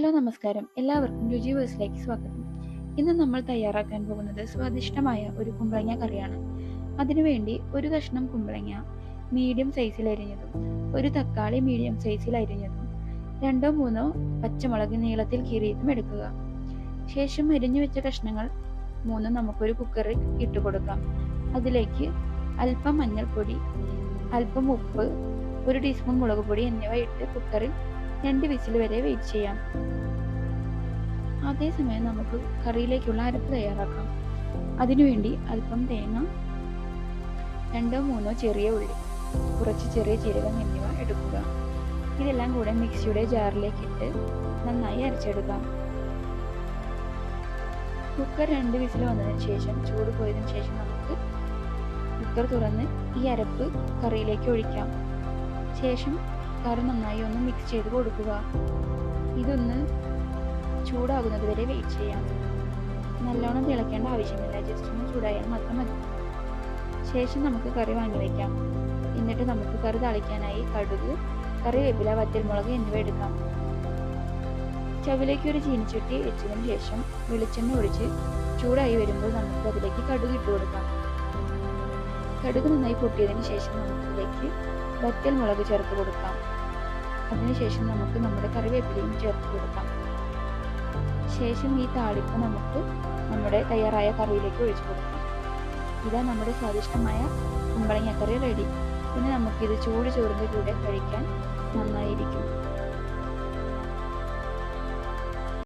നമസ്കാരം. എല്ലാവർക്കും രുചി വേഴ്സിലേക്ക് സ്വാഗതം. ഇന്ന് നമ്മൾ തയ്യാറാക്കാൻ പോകുന്നത് സ്വാദിഷ്ടമായ ഒരു കുമ്പളങ്ങ കറിയാണ്. അതിനുവേണ്ടി ഒരു കഷ്ണം കുമ്പളങ്ങ മീഡിയം സൈസിൽ അരിഞ്ഞതും ഒരു തക്കാളി മീഡിയം സൈസിൽ അരിഞ്ഞതും രണ്ടോ മൂന്നോ പച്ചമുളക് നീളത്തിൽ കീറിയതും എടുക്കുക. ശേഷം അരിഞ്ഞു വെച്ച കഷ്ണങ്ങൾ മൂന്നും നമുക്കൊരു കുക്കറിൽ ഇട്ട് കൊടുക്കാം. അതിലേക്ക് അല്പം മഞ്ഞൾപ്പൊടി അല്പം ഉപ്പ് ഒരു ടീസ്പൂൺ മുളക് പൊടി എന്നിവ ഇട്ട് കുക്കറിൽ രണ്ട് വിസിൽ വരെ വെയിറ്റ് ചെയ്യാം. അതേസമയം നമുക്ക് കറിയിലേക്കുള്ള അരപ്പ് തയ്യാറാക്കാം. അതിനുവേണ്ടി അല്പം തേങ്ങ രണ്ടോ മൂന്നോ ചെറിയ ഉള്ളി കുറച്ച് ചെറിയ ജീരകം എന്നിവ എടുക്കുക. ഇതെല്ലാം കൂടെ മിക്സിയുടെ ജാറിലേക്ക് ഇട്ട് നന്നായി അരച്ചെടുക്കാം. കുക്കർ രണ്ട് വിസിൽ വന്നതിന് ശേഷം ചൂട് പോയതിന് ശേഷം നമുക്ക് കുക്കർ തുറന്ന് ഈ അരപ്പ് കറിയിലേക്ക് ഒഴിക്കാം. ശേഷം കറി നന്നായി ഒന്ന് മിക്സ് ചെയ്ത് കൊടുക്കുക. ഇതൊന്ന് ചൂടാകുന്നത് വരെ വെയിറ്റ് ചെയ്യാം. നല്ലോണം തിളയ്ക്കേണ്ട ആവശ്യമില്ല. ജസ്റ്റ് ഒന്ന് ചൂടായാൽ മാത്രം മതി. ശേഷം നമുക്ക് കറി വാങ്ങി വയ്ക്കാം എന്നിട്ട് നമുക്ക് കറി തളിക്കാനായി കടുക് കറിവേപ്പില വറ്റൽമുളക് എന്നിവ എടുക്കാം. ചവിലേക്ക് ഒരു ചീനിച്ചട്ടി വെച്ചതിന് ശേഷം വെളിച്ചെണ്ണ ഒഴിച്ച് ചൂടായി വരുമ്പോൾ നമുക്ക് അതിലേക്ക് കടുക് ഇട്ട് കൊടുക്കാം. കടുക് നന്നായി പൊട്ടിയതിന് ശേഷം നമുക്കിതിലേക്ക് വറ്റൽ മുളക് ചേർത്ത് കൊടുക്കാം. അതിനുശേഷം നമുക്ക് നമ്മുടെ കറിവേപ്പിലയും ചേർത്ത് കൊടുക്കാം. ശേഷം ഈ താളിപ്പ് നമുക്ക് നമ്മുടെ തയ്യാറായ കറിയിലേക്ക് ഒഴിച്ചു കൊടുക്കാം. ഇതാ നമ്മുടെ സ്വാദിഷ്ടമായ കുമ്പളങ്ങ കറി റെഡി പിന്നെ നമുക്കിത് ചൂട് ചോറിന്റെ കൂടെ കഴിക്കാൻ നന്നായിരിക്കും.